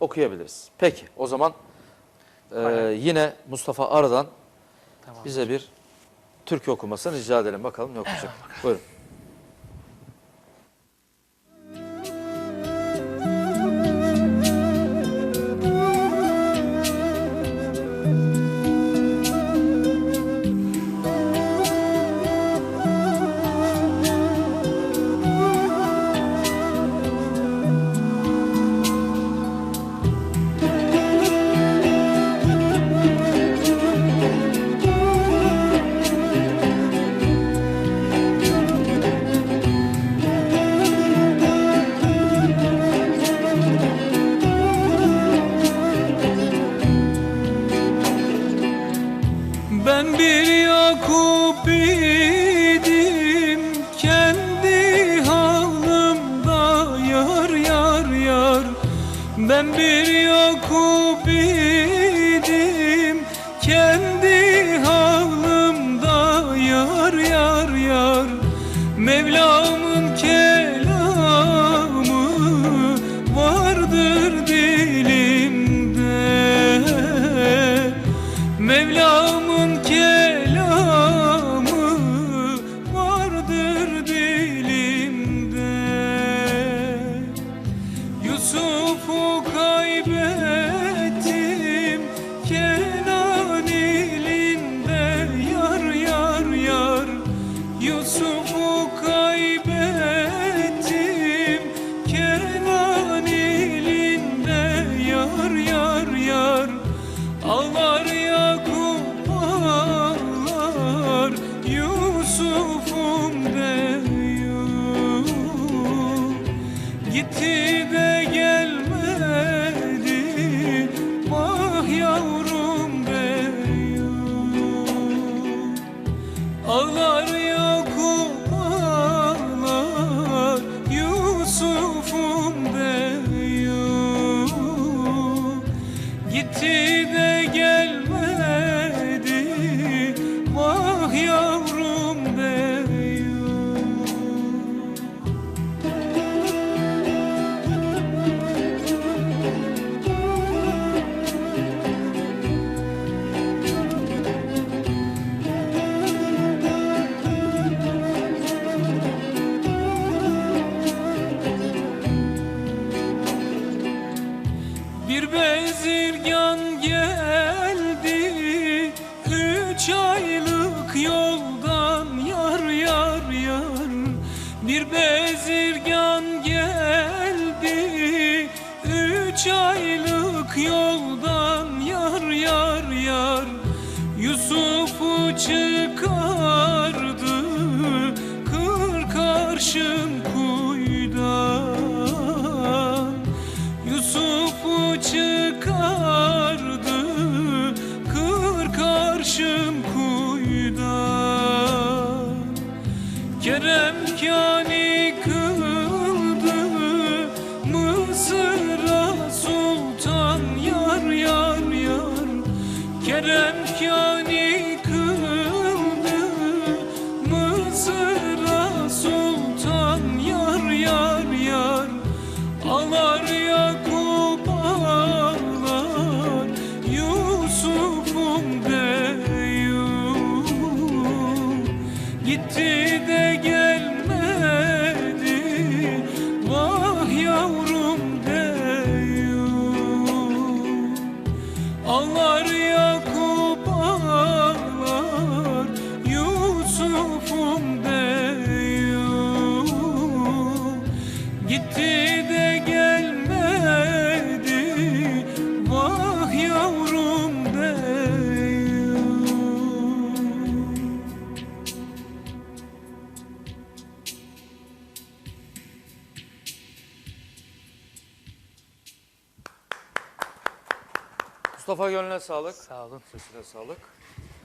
okuyabiliriz. Peki o zaman e, Aynen. yine Mustafa Arı'dan Tamam. bize bir türkü okumasını rica edelim. Bakalım ne okuyacak. Buyurun. Ben bir Yakup idim kendi halimda yar yar yar. Mevlam'ın Gitti Bir bezirgan geldi Üç aylık yoldan yar yar yar. Bir bezirgan geldi Üç aylık yoldan yar yar yar. Yusuf'u çıkardı Kır karşım Gitti de gelmedi. Vah yavrum diyor Ağlar Yakup Mustafa gönlüne sağlık. Sağ olun. Sesine sağlık.